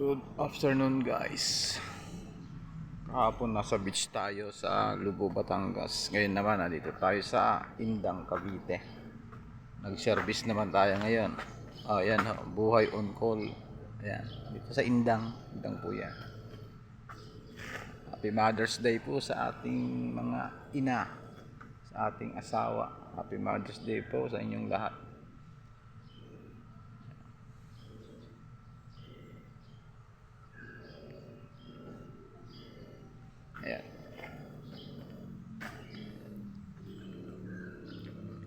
Good afternoon guys. Kahapon nasa beach tayo sa Lubo, Batangas. Ngayon naman nandito tayo sa Indang, Cavite. Nag-service naman tayo ngayon. Oh, yan ho, buhay on call. Ayan, dito sa Indang. Indang po yan. Happy Mother's Day po sa ating mga ina. Sa ating asawa. Happy Mother's Day po sa inyong lahat.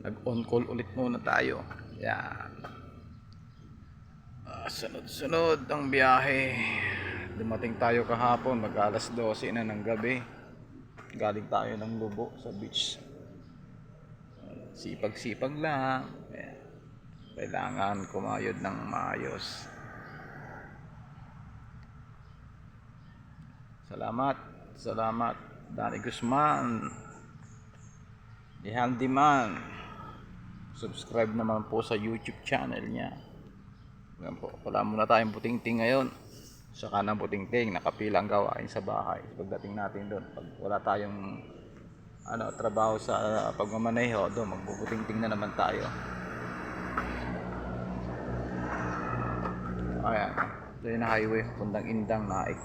Nag-on call ulit muna tayo. Ayan. Ah, sunod-sunod ang biyahe. Dumating tayo kahapon, mag alas 12 na ng gabi. Galing tayo ng lubo sa beach. Sipag-sipag lang. Ayan. Kailangan kumayod ng maayos. Salamat. Salamat. Danny Guzman. The Handyman. Subscribe naman po sa YouTube channel niya. Yan po. Wala muna tayong puting-ting ngayon. Saka ng puting-ting. Nakapilang gawain sa bahay. Pagdating natin doon. Pag wala tayong ano, trabaho sa uh, pagmamaneho, doon magbubuting-ting na naman tayo. Ayan. Ito yung highway. Pundang Indang, Naik.